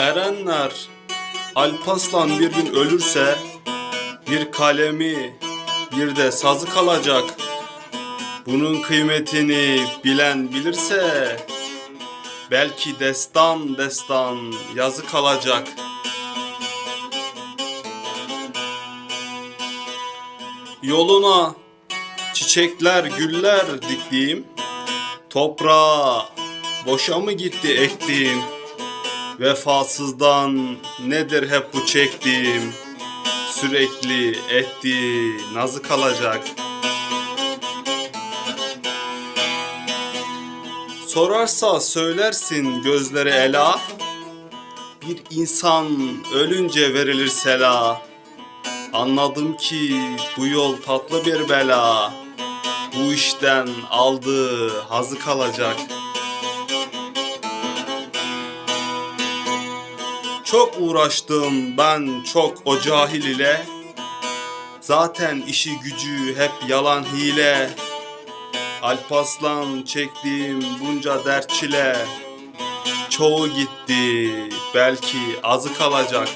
Erenler Alpaslan bir gün ölürse bir kalemi bir de sazı kalacak. Bunun kıymetini bilen bilirse belki destan destan yazı kalacak. Yoluna çiçekler güller diktiğim toprağa boşa mı gitti ektiğim Vefasızdan nedir hep bu çektiğim? Sürekli ettiği nazı kalacak. Sorarsa söylersin gözleri ela. Bir insan ölünce verilir sela. Anladım ki bu yol tatlı bir bela. Bu işten aldığı hazı kalacak Çok uğraştım ben çok o cahil ile. Zaten işi gücü hep yalan hile. Alpaslan çektiğim bunca dert çile. Çoğu gitti belki azı kalacak.